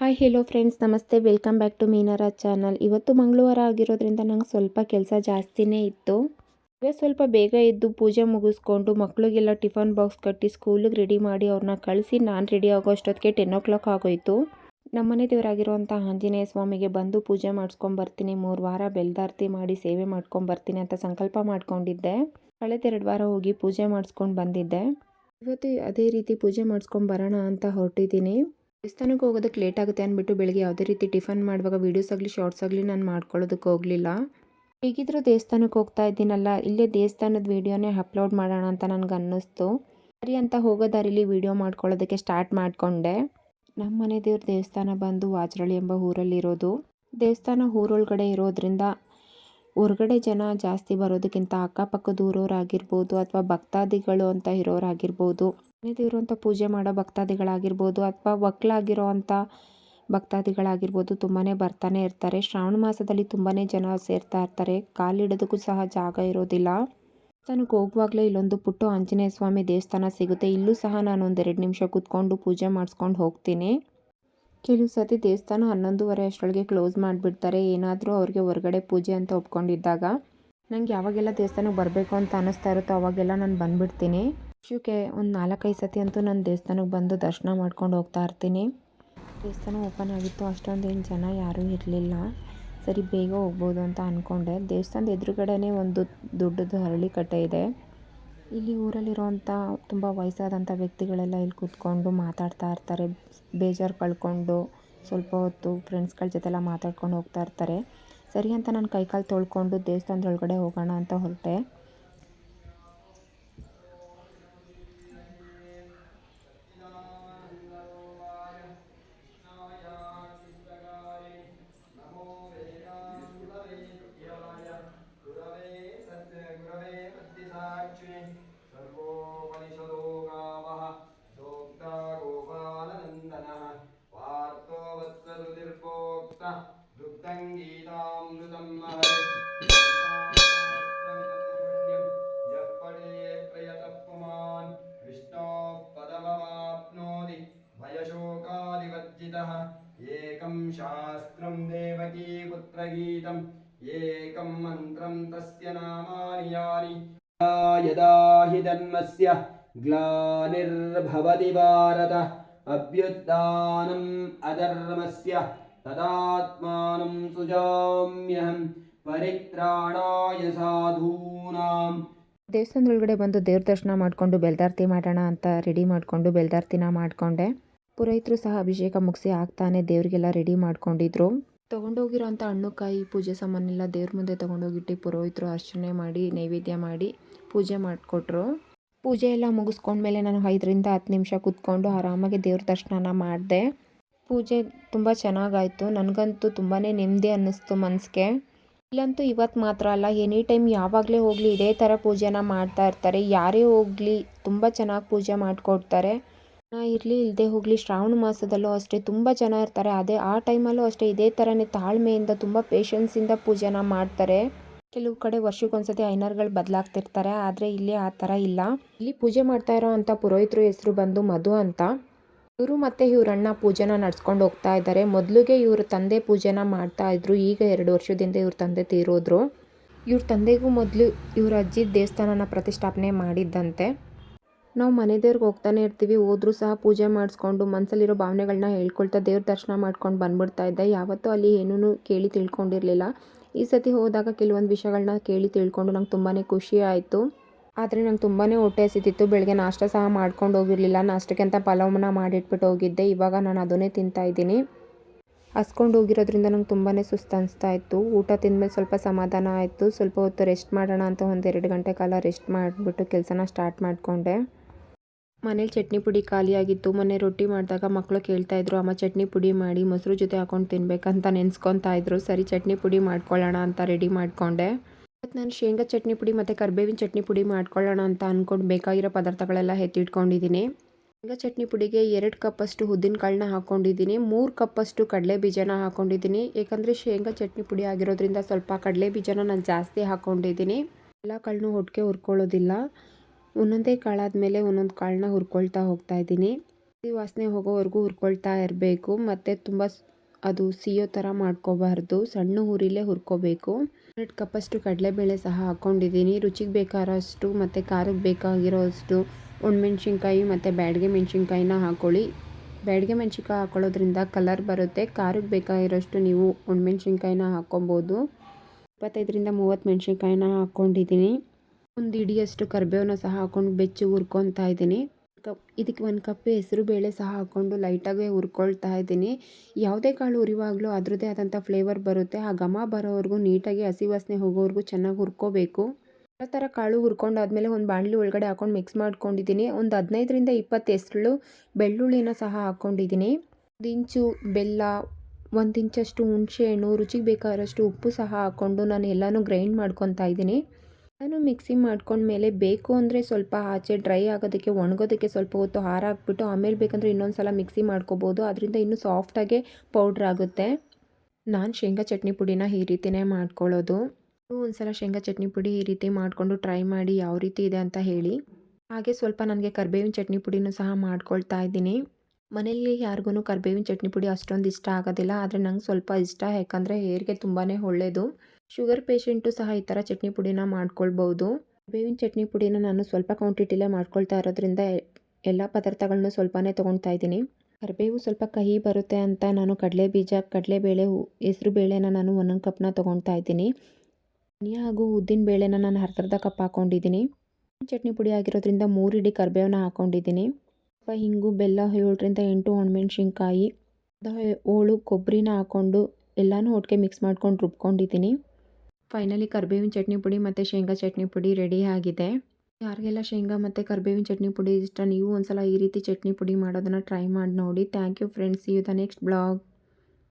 Hi hello friends ನಮಸ್ತೆ. Welcome back to Meenaraj channel ಇವತ್ತು ಮಂಗಳವಾರ ಆಗಿರೋದ್ರಿಂದ ನಂಗೆ ಸ್ವಲ್ಪ ಕೆಲಸ ಜಾಸ್ತಿನೇ ಇತ್ತು. ಈಗ ಸ್ವಲ್ಪ ಬೇಗ ಎದ್ದು ಪೂಜೆ ಮುಗಿಸ್ಕೊಂಡು ಮಕ್ಕಳಿಗೆಲ್ಲ ಟಿಫನ್ ಬಾಕ್ಸ್ ಕಟ್ಟಿ ಸ್ಕೂಲಿಗೆ ರೆಡಿ ಮಾಡಿ ಅವ್ರನ್ನ ಕಳಿಸಿ ನಾನು ರೆಡಿ ಆಗೋ ಅಷ್ಟೊತ್ತಿಗೆ ಟೆನ್ ಓ ಕ್ಲಾಕ್ ಆಗೋಯಿತು. ನಮ್ಮನೆ ದೇವರಾಗಿರುವಂಥ ಆಂಜನೇಯ ಸ್ವಾಮಿಗೆ ಬಂದು ಪೂಜೆ ಮಾಡಿಸ್ಕೊಂಬರ್ತೀನಿ ಮೂರು ವಾರ ಬೆಲ್ದಾರ್ತಿ ಮಾಡಿ ಸೇವೆ ಮಾಡ್ಕೊಂಬರ್ತೀನಿ ಅಂತ ಸಂಕಲ್ಪ ಮಾಡ್ಕೊಂಡಿದ್ದೆ. ಕಳೆದೆರಡು ವಾರ ಹೋಗಿ ಪೂಜೆ ಮಾಡಿಸ್ಕೊಂಡು ಬಂದಿದ್ದೆ. ಇವತ್ತು ಅದೇ ರೀತಿ ಪೂಜೆ ಮಾಡಿಸ್ಕೊಂಡು ಬರೋಣ ಅಂತ ಹೊರಟಿದ್ದೀನಿ. ದೇವಸ್ಥಾನಕ್ಕೆ ಹೋಗೋದಕ್ಕೆ ಲೇಟ್ ಆಗುತ್ತೆ ಅಂದ್ಬಿಟ್ಟು ಬೆಳಗ್ಗೆ ಯಾವುದೇ ರೀತಿ ಟಿಫನ್ ಮಾಡುವಾಗ ವೀಡಿಯೋಸ್ ಆಗಲಿ, ಶಾರ್ಟ್ಸ್ ಆಗಲಿ ನಾನು ಮಾಡ್ಕೊಳ್ಳೋದಕ್ಕೆ ಹೋಗಲಿಲ್ಲ. ಹೀಗಿದ್ರೂ ದೇವಸ್ಥಾನಕ್ಕೆ ಹೋಗ್ತಾ ಇದ್ದೀನಲ್ಲ, ಇಲ್ಲೇ ದೇವಸ್ಥಾನದ ವೀಡಿಯೋನೇ ಅಪ್ಲೋಡ್ ಮಾಡೋಣ ಅಂತ ನನಗೆ ಅನ್ನಿಸ್ತು. ಸರಿ ಅಂತ ಹೋಗೋ ದಾರಿಲಿ ವೀಡಿಯೋ ಮಾಡ್ಕೊಳ್ಳೋದಕ್ಕೆ ಸ್ಟಾರ್ಟ್ ಮಾಡಿಕೊಂಡೆ. ನಮ್ಮ ಮನೆ ದೇವ್ರ ದೇವಸ್ಥಾನ ಬಂದು ವಾಚರಳ್ಳಿ ಎಂಬ ಊರಲ್ಲಿರೋದು ದೇವಸ್ಥಾನ ಊರೊಳಗಡೆ ಇರೋದ್ರಿಂದ ಹೊರಗಡೆ ಜನ ಜಾಸ್ತಿ ಬರೋದಕ್ಕಿಂತ ಅಕ್ಕಪಕ್ಕದ ಊರವರಾಗಿರ್ಬೋದು ಅಥವಾ ಭಕ್ತಾದಿಗಳು ಅಂತ ಇರೋರಾಗಿರ್ಬೋದು ಮನೆ ದೇವರು ಅಂತ ಪೂಜೆ ಮಾಡೋ ಭಕ್ತಾದಿಗಳಾಗಿರ್ಬೋದು ಅಥವಾ ಒಕ್ಕಲಾಗಿರೋ ಅಂಥ ಭಕ್ತಾದಿಗಳಾಗಿರ್ಬೋದು ತುಂಬಾ ಬರ್ತಾನೆ ಇರ್ತಾರೆ. ಶ್ರಾವಣ ಮಾಸದಲ್ಲಿ ತುಂಬಾ ಜನ ಸೇರ್ತಾ ಇರ್ತಾರೆ. ಕಾಲಿಡೋದಕ್ಕೂ ಸಹ ಜಾಗ ಇರೋದಿಲ್ಲ. ದೇವಸ್ಥಾನಕ್ಕೆ ಹೋಗುವಾಗಲೇ ಇಲ್ಲೊಂದು ಪುಟ್ಟ ಆಂಜನೇಯ ಸ್ವಾಮಿ ದೇವಸ್ಥಾನ ಸಿಗುತ್ತೆ. ಇಲ್ಲೂ ಸಹ ನಾನು ಒಂದೆರಡು ನಿಮಿಷ ಕೂತ್ಕೊಂಡು ಪೂಜೆ ಮಾಡಿಸ್ಕೊಂಡು ಹೋಗ್ತೀನಿ. ಕೆಲವು ಸತಿ ದೇವಸ್ಥಾನ ಹನ್ನೊಂದುವರೆ ಅಷ್ಟರೊಳಗೆ ಕ್ಲೋಸ್ ಮಾಡಿಬಿಡ್ತಾರೆ. ಏನಾದರೂ ಅವ್ರಿಗೆ ಹೊರಗಡೆ ಪೂಜೆ ಅಂತ ಒಪ್ಕೊಂಡಿದ್ದಾಗ ನನಗೆ ಯಾವಾಗೆಲ್ಲ ದೇವಸ್ಥಾನಕ್ಕೆ ಬರಬೇಕು ಅಂತ ಅನ್ನಿಸ್ತಾ ಇರುತ್ತೋ ಅವಾಗೆಲ್ಲ ನಾನು ಬಂದುಬಿಡ್ತೀನಿ. ವರ್ಷಕ್ಕೆ ಒಂದು ನಾಲ್ಕೈದು ಸತಿ ಅಂತೂ ನಾನು ದೇವಸ್ಥಾನಕ್ಕೆ ಬಂದು ದರ್ಶನ ಮಾಡ್ಕೊಂಡು ಹೋಗ್ತಾ ಇರ್ತೀನಿ. ದೇವಸ್ಥಾನ ಓಪನ್ ಆಗಿತ್ತು ಅಷ್ಟೊಂದೇನು ಜನ ಯಾರೂ ಇರಲಿಲ್ಲ. ಸರಿ, ಬೇಗ ಹೋಗ್ಬೋದು ಅಂತ ಅಂದ್ಕೊಂಡೆ ದೇವಸ್ಥಾನದ ಎದುರುಗಡೆನೇ ಒಂದು ದೊಡ್ಡದು ಹರಳಿ ಕಟ್ಟೆ ಇದೆ. ಇಲ್ಲಿ ಊರಲ್ಲಿರುವಂಥ ತುಂಬ ವಯಸ್ಸಾದಂಥ ವ್ಯಕ್ತಿಗಳೆಲ್ಲ ಇಲ್ಲಿ ಕೂತ್ಕೊಂಡು ಮಾತಾಡ್ತಾ ಇರ್ತಾರೆ. ಬೇಜಾರು ಕಳ್ಕೊಂಡು ಸ್ವಲ್ಪ ಹೊತ್ತು ಫ್ರೆಂಡ್ಸ್ಗಳ ಜೊತೆಲ್ಲ ಮಾತಾಡ್ಕೊಂಡು ಹೋಗ್ತಾ ಇರ್ತಾರೆ. ಸರಿ ಅಂತ ನಾನು ಕೈಕಾಲು ತೊಳ್ಕೊಂಡು ದೇವಸ್ಥಾನದೊಳಗಡೆ ಹೋಗೋಣ ಅಂತ ಹೊರಟೆ. देवकीपुत्रगीतम् एकं मन्त्रं तस्य नामानि यानि यदा हि धर्मस्य ग्लानिर्भवति भारत अभ्युत्थानम् अधर्मस्य तदात्मानं सुजाम्यहं ಪರಿತ್ರಾಣಾಯ ಸಾಧೂನಾಂ ದೇವಸ್ಥಾನದೊಳಗಡೆ ಬಂದು ದೇವ್ರ ದರ್ಶನ ಮಾಡಿಕೊಂಡು ಬೆಲ್ದಾರ್ತಿ ಮಾಡೋಣ ಅಂತ ರೆಡಿ ಮಾಡಿಕೊಂಡು ಬೆಲ್ದಾರ್ತಿನ ಮಾಡಿಕೊಂಡೆ ಪುರೋಹಿತರು ಸಹ ಅಭಿಷೇಕ ಮುಗಿಸಿ ಆಗ್ತಾನೆ ದೇವರಿಗೆಲ್ಲ ರೆಡಿ ಮಾಡ್ಕೊಂಡಿದ್ರು ತೊಗೊಂಡೋಗಿರೋಂಥ ಹಣ್ಣು ಕಾಯಿ ಪೂಜೆ ಸಾಮಾನೆಲ್ಲ ದೇವ್ರ ಮುಂದೆ ತೊಗೊಂಡೋಗಿಟ್ಟು ಪುರೋಹಿತರು ಅರ್ಚನೆ ಮಾಡಿ, ನೈವೇದ್ಯ ಮಾಡಿ ಪೂಜೆ ಮಾಡಿಕೊಟ್ರು. ಪೂಜೆ ಎಲ್ಲ ಮುಗಿಸ್ಕೊಂಡ್ಮೇಲೆ ನಾನು ಐದರಿಂದ ಹತ್ತು ನಿಮಿಷ ಕೂತ್ಕೊಂಡು ಆರಾಮಾಗಿ ದೇವ್ರ ದರ್ಶನನ ಮಾಡಿದೆ. ಪೂಜೆ ತುಂಬ ಚೆನ್ನಾಗಾಯಿತು. ನನಗಂತೂ ತುಂಬಾ ನೆಮ್ಮದಿ ಅನ್ನಿಸ್ತು ಮನಸ್ಸಿಗೆ ಇಲ್ಲಂತೂ ಇವತ್ತು ಮಾತ್ರ ಅಲ್ಲ, ಎನಿ ಟೈಮ್ ಯಾವಾಗಲೇ ಹೋಗಲಿ ಇದೇ ಥರ ಪೂಜೆನ ಮಾಡ್ತಾ ಇರ್ತಾರೆ. ಯಾರೇ ಹೋಗಲಿ ತುಂಬ ಚೆನ್ನಾಗಿ ಪೂಜೆ ಮಾಡಿಕೊಡ್ತಾರೆ. ಜನ ಇರಲಿ ಇಲ್ಲದೆ ಹೋಗಲಿ, ಶ್ರಾವಣ ಮಾಸದಲ್ಲೂ ಅಷ್ಟೇ ತುಂಬ ಜನ ಇರ್ತಾರೆ. ಅದೇ ಆ ಟೈಮಲ್ಲೂ ಅಷ್ಟೇ ಇದೇ ಥರನೇ ತಾಳ್ಮೆಯಿಂದ ತುಂಬ ಪೇಷನ್ಸಿಂದ ಪೂಜೆನ ಮಾಡ್ತಾರೆ. ಕೆಲವು ಕಡೆ ವರ್ಷಕ್ಕೊಂದ್ಸತಿ ಐನರ್ಗಳು ಬದಲಾಗ್ತಿರ್ತಾರೆ. ಆದರೆ ಇಲ್ಲಿ ಆ ಥರ ಇಲ್ಲ. ಇಲ್ಲಿ ಪೂಜೆ ಮಾಡ್ತಾ ಇರೋ ಅಂಥ ಪುರೋಹಿತರು ಹೆಸರು ಬಂದು ಮಧು ಅಂತ. ಇವರು ಮತ್ತು ಇವರಣ್ಣ ಪೂಜೆನ ನಡ್ಸ್ಕೊಂಡು ಹೋಗ್ತಾ ಇದ್ದಾರೆ. ಮೊದಲಿಗೆ ಇವರು ತಂದೆ ಪೂಜೆನ ಮಾಡ್ತಾ ಇದ್ರು. ಈಗ ಎರಡು ವರ್ಷದಿಂದ ಇವ್ರ ತಂದೆ ತೀರೋದ್ರು. ಇವ್ರ ತಂದೆಗೂ ಮೊದಲು ಇವ್ರ ಅಜ್ಜಿ ದೇವಸ್ಥಾನನ ಪ್ರತಿಷ್ಠಾಪನೆ ಮಾಡಿದ್ದಂತೆ. ನಾವು ಮನೆ ದೇವ್ರಿಗೆ ಹೋಗ್ತಾನೆ ಇರ್ತೀವಿ, ಹೋದ್ರೂ ಸಹ ಪೂಜೆ ಮಾಡಿಸ್ಕೊಂಡು ಮನಸ್ಸಲ್ಲಿರೋ ಭಾವನೆಗಳನ್ನ ಹೇಳ್ಕೊಳ್ತಾ ದೇವ್ರ ದರ್ಶನ ಮಾಡ್ಕೊಂಡು ಬಂದ್ಬಿಡ್ತಾ ಇದ್ದೆ. ಯಾವತ್ತೂ ಅಲ್ಲಿ ಏನೂ ಕೇಳಿ ತಿಳ್ಕೊಂಡಿರಲಿಲ್ಲ. ಈ ಸತಿ ಹೋದಾಗ ಕೆಲವೊಂದು ವಿಷಯಗಳನ್ನ ಕೇಳಿ ತಿಳ್ಕೊಂಡು ನಂಗೆ ತುಂಬಾ ಖುಷಿ ಆಯಿತು. ಆದರೆ ನಂಗೆ ತುಂಬಾ ಹೊಟ್ಟೆ ಹಸಿತಿತ್ತು. ಬೆಳಗ್ಗೆ ನಾಷ್ಟ ಸಹ ಮಾಡ್ಕೊಂಡು ಹೋಗಿರಲಿಲ್ಲ. ನಾಷ್ಟಕ್ಕೆ ಅಂತ ಪಲಾವನ್ನ ಮಾಡಿಟ್ಬಿಟ್ಟು ಹೋಗಿದ್ದೆ. ಇವಾಗ ನಾನು ಅದನ್ನೇ ತಿಂತಾ ಇದ್ದೀನಿ. ಹಸ್ಕೊಂಡು ಹೋಗಿರೋದ್ರಿಂದ ನಂಗೆ ತುಂಬಾ ಸುಸ್ತು ಅನಿಸ್ತಾ ಇತ್ತು. ಊಟ ತಿಂದಮೇಲೆ ಸ್ವಲ್ಪ ಸಮಾಧಾನ ಆಯಿತು. ಸ್ವಲ್ಪ ಹೊತ್ತು ರೆಸ್ಟ್ ಮಾಡೋಣ ಅಂತ ಒಂದೆರಡು ಗಂಟೆ ಕಾಲ ರೆಸ್ಟ್ ಮಾಡಿಬಿಟ್ಟು ಕೆಲಸನ ಸ್ಟಾರ್ಟ್ ಮಾಡಿಕೊಂಡೆ. ಮನೇಲಿ ಚಟ್ನಿ ಪುಡಿ ಖಾಲಿಯಾಗಿತ್ತು ಮೊನ್ನೆ ರೊಟ್ಟಿ ಮಾಡಿದಾಗ ಮಕ್ಕಳು ಕೇಳ್ತಾಯಿದ್ರು ಅಮ್ಮ, ಚಟ್ನಿ ಪುಡಿ ಮಾಡಿ ಮೊಸರು ಜೊತೆ ಹಾಕೊಂಡು ತಿನ್ಬೇಕಂತ ನೆನೆಸ್ಕೊತಾ ಇದ್ರು. ಸರಿ, ಚಟ್ನಿ ಪುಡಿ ಮಾಡ್ಕೊಳ್ಳೋಣ ಅಂತ ರೆಡಿ ಮಾಡಿಕೊಂಡೆ. ಮತ್ತು ನಾನು ಶೇಂಗಾ ಚಟ್ನಿ ಪುಡಿ ಮತ್ತು ಕರ್ಬೇವಿನ ಚಟ್ನಿ ಪುಡಿ ಮಾಡ್ಕೊಳ್ಳೋಣ ಅಂತ ಅಂದ್ಕೊಂಡು ಬೇಕಾಗಿರೋ ಪದಾರ್ಥಗಳೆಲ್ಲ ಎತ್ತಿಟ್ಕೊಂಡಿದ್ದೀನಿ ಶೇಂಗಾ ಚಟ್ನಿ ಪುಡಿಗೆ ಎರಡು ಕಪ್ಪಷ್ಟು ಉದ್ದಿನಕಾಳನ್ನ ಹಾಕ್ಕೊಂಡಿದ್ದೀನಿ ಮೂರು ಕಪ್ಪಷ್ಟು ಕಡಲೆ ಬೀಜನ ಹಾಕ್ಕೊಂಡಿದ್ದೀನಿ ಏಕೆಂದರೆ ಶೇಂಗಾ ಚಟ್ನಿ ಪುಡಿ ಆಗಿರೋದ್ರಿಂದ ಸ್ವಲ್ಪ ಕಡಲೆ ಬೀಜನ ನಾನು ಜಾಸ್ತಿ ಹಾಕ್ಕೊಂಡಿದ್ದೀನಿ ಎಲ್ಲ ಕಾಳನ್ನೂ ಒಟ್ಟಿಗೆ ಹುರ್ಕೊಳ್ಳೋದಿಲ್ಲ. ಒಂದೊಂದೇ ಕಾಳಾದಮೇಲೆ ಒಂದೊಂದು ಕಾಳನ್ನ ಹುರ್ಕೊಳ್ತಾ ಹೋಗ್ತಾ ಇದ್ದೀನಿ. ಹಸಿ ವಾಸನೆ ಹೋಗೋವರೆಗೂ ಹುರ್ಕೊಳ್ತಾ ಇರಬೇಕು. ಮತ್ತು ತುಂಬ ಸ್- ಅದು ಸಿಯೋ ಥರ ಮಾಡ್ಕೋಬಾರ್ದು. ಸಣ್ಣ ಹುರಿಲೇ ಹುರ್ಕೋಬೇಕು. ಎರಡು ಕಪ್ಪಷ್ಟು ಕಡಲೆಬೇಳೆ ಸಹ ಹಾಕ್ಕೊಂಡಿದ್ದೀನಿ ರುಚಿಗೆ ಬೇಕಾದಷ್ಟು ಮತ್ತು ಖಾರಕ್ಕೆ ಬೇಕಾಗಿರೋ ಅಷ್ಟು ಒಣಮೆಣ್ಸಿನ್ಕಾಯಿ ಮತ್ತು ಬ್ಯಾಡಗೆ ಮೆಣಸಿನ್ಕಾಯಿನ ಹಾಕ್ಕೊಳ್ಳಿ ಬ್ಯಾಡಗೆ ಮೆಣಸಿನ್ಕಾಯಿ ಹಾಕೊಳ್ಳೋದ್ರಿಂದ ಕಲರ್ ಬರುತ್ತೆ. ಖಾರಕ್ಕೆ ಬೇಕಾಗಿರೋಷ್ಟು ನೀವು ಒಣಮೆಣ್ಸಿನ್ಕಾಯಿನ ಹಾಕ್ಕೊಬೋದು. ಇಪ್ಪತ್ತೈದರಿಂದ ಮೂವತ್ತು ಮೆಣಸಿನ್ಕಾಯಿನ ಹಾಕ್ಕೊಂಡಿದ್ದೀನಿ. ಒಂದು ಇಡಿಯಷ್ಟು ಕರಿಬೇವನ್ನ ಸಹ ಹಾಕ್ಕೊಂಡು ಬೆಚ್ಚಗೆ ಹುರ್ಕೊತಾ ಇದ್ದೀನಿ. ಕಪ್, ಇದಕ್ಕೆ ಒಂದು ಕಪ್ ಹೆಸರು ಬೇಳೆ ಸಹ ಹಾಕ್ಕೊಂಡು ಲೈಟಾಗಿ ಹುರ್ಕೊಳ್ತಾ ಇದ್ದೀನಿ. ಯಾವುದೇ ಕಾಳು ಉರಿವಾಗಲೂ ಅದರದ್ದೇ ಆದಂಥ ಫ್ಲೇವರ್ ಬರುತ್ತೆ. ಆ ಘಮ ಬರೋವರೆಗೂ ನೀಟಾಗಿ ಹಸಿ ವಾಸನೆ ಹೋಗೋವರೆಗೂ ಚೆನ್ನಾಗಿ ಹುರ್ಕೋಬೇಕು. ಆ ಥರ ಕಾಳು ಹುರ್ಕೊಂಡಾದ್ಮೇಲೆ ಒಂದು ಬಾಣಲಿ ಒಳಗಡೆ ಹಾಕೊಂಡು ಮಿಕ್ಸ್ ಮಾಡ್ಕೊಂಡಿದ್ದೀನಿ. ಒಂದು ಹದಿನೈದರಿಂದ ಇಪ್ಪತ್ತು ಹೆಸರು ಬೆಳ್ಳುಳ್ಳಿನ ಸಹ ಹಾಕ್ಕೊಂಡಿದ್ದೀನಿ ಒಂದು ಇಂಚು ಬೆಲ್ಲ, ಒಂದು ಇಂಚಷ್ಟು ಹುಣಸೆಹಣ್ಣು ರುಚಿಗೆ ಬೇಕಾದಷ್ಟು ಉಪ್ಪು ಸಹ ಹಾಕ್ಕೊಂಡು ನಾನು ಎಲ್ಲನೂ ಗ್ರೈಂಡ್ ಮಾಡ್ಕೊತಾ ಇದ್ದೀನಿ. ನಾನು ಮಿಕ್ಸಿ ಮಾಡ್ಕೊಂಡ್ಮೇಲೆ ಬೇಕು ಅಂದರೆ ಸ್ವಲ್ಪ ಆಚೆ ಡ್ರೈ ಆಗೋದಕ್ಕೆ, ಒಣಗೋದಕ್ಕೆ ಸ್ವಲ್ಪ ಹೊತ್ತು ಹಾರ ಹಾಕ್ಬಿಟ್ಟು ಆಮೇಲೆ ಬೇಕಂದರೆ ಇನ್ನೊಂದು ಸಲ ಮಿಕ್ಸಿ ಮಾಡ್ಕೋಬೋದು. ಅದರಿಂದ ಇನ್ನೂ ಸಾಫ್ಟಾಗೆ ಪೌಡ್ರ್ ಆಗುತ್ತೆ. ನಾನು ಶೇಂಗಾ ಚಟ್ನಿ ಪುಡಿನ ಈ ರೀತಿಯೇ ಮಾಡ್ಕೊಳ್ಳೋದು. ನೀವು ಒಂದ್ಸಲ ಶೇಂಗಾ ಚಟ್ನಿ ಪುಡಿ ಈ ರೀತಿ ಮಾಡಿಕೊಂಡು ಟ್ರೈ ಮಾಡಿ ಯಾವ ರೀತಿ ಇದೆ ಅಂತ ಹೇಳಿ. ಹಾಗೆ ಸ್ವಲ್ಪ ನನಗೆ ಕರ್ಬೇವಿನ ಚಟ್ನಿ ಪುಡಿನೂ ಸಹ ಮಾಡ್ಕೊಳ್ತಾ ಇದ್ದೀನಿ. ಮನೆಯಲ್ಲಿ ಯಾರಿಗೂ ಕರ್ಬೇವಿನ ಚಟ್ನಿ ಪುಡಿ ಅಷ್ಟೊಂದು ಇಷ್ಟ ಆಗೋದಿಲ್ಲ, ಆದರೆ ನಂಗೆ ಸ್ವಲ್ಪ ಇಷ್ಟ, ಯಾಕಂದರೆ ಹೇರ್ಗೆ ತುಂಬಾ ಒಳ್ಳೆಯದು ಶುಗರ್ ಪೇಷೆಂಟು ಸಹ ಈ ಥರ ಚಟ್ನಿ ಪುಡಿನ ಮಾಡ್ಕೊಳ್ಬೋದು ಬೇವಿನ ಚಟ್ನಿ ಪುಡಿನ ನಾನು ಸ್ವಲ್ಪ ಕ್ವಾಂಟಿಟಿಲೇ ಮಾಡ್ಕೊಳ್ತಾ ಇರೋದ್ರಿಂದ ಎಲ್ಲ ಪದಾರ್ಥಗಳನ್ನೂ ಸ್ವಲ್ಪನೇ ತೊಗೊಳ್ತಾ ಇದ್ದೀನಿ. ಕರಿಬೇವು ಸ್ವಲ್ಪ ಕಹಿ ಬರುತ್ತೆ ಅಂತ ನಾನು ಕಡಲೆ ಬೀಜ ಕಡಲೆಬೇಳೆ ಹೆಸರು ಬೇಳೆನ ನಾನು ಒಂದೊಂದು ಕಪ್ನ ತೊಗೊಳ್ತಾ ಇದ್ದೀನಿ. ಧನಿಯಾ ಹಾಗೂ ಉದ್ದಿನ ಬೇಳೆನ ನಾನು ಅರ್ಧರ್ಧ ಕಪ್ ಹಾಕ್ಕೊಂಡಿದ್ದೀನಿ ಚಟ್ನಿ ಪುಡಿ ಆಗಿರೋದ್ರಿಂದ ಮೂರು ಇಡೀ ಕರಿಬೇವನ್ನ ಹಾಕ್ಕೊಂಡಿದ್ದೀನಿ ಸ್ವಲ್ಪ ಹಿಂಗು, ಬೆಲ್ಲ, ಏಳರಿಂದ ಎಂಟು ಒಣಮೆಣ್ಸಿನ್ಕಾಯಿ ಹೋಳು ಕೊಬ್ಬರಿನ ಹಾಕ್ಕೊಂಡು ಎಲ್ಲನೂ ಒಟ್ಟಿಗೆ ಮಿಕ್ಸ್ ಮಾಡ್ಕೊಂಡು ರುಬ್ಕೊಂಡಿದ್ದೀನಿ. ಫೈನಲಿ ಕರ್ಬೇವಿನ ಚಟ್ನಿ ಪುಡಿ ಮತ್ತು ಶೇಂಗಾ ಚಟ್ನಿ ಪುಡಿ ರೆಡಿ ಆಗಿದೆ. ಯಾರಿಗೆಲ್ಲ ಶೇಂಗಾ ಮತ್ತು ಕರ್ಬೇವಿನ ಚಟ್ನಿ ಪುಡಿ ಇಷ್ಟ, ನೀವು ಒಂದ್ಸಲ ಈ ರೀತಿ ಚಟ್ನಿ ಪುಡಿ ಮಾಡೋದನ್ನು ಟ್ರೈ ಮಾಡಿ ನೋಡಿ. Thank you friends you the next blog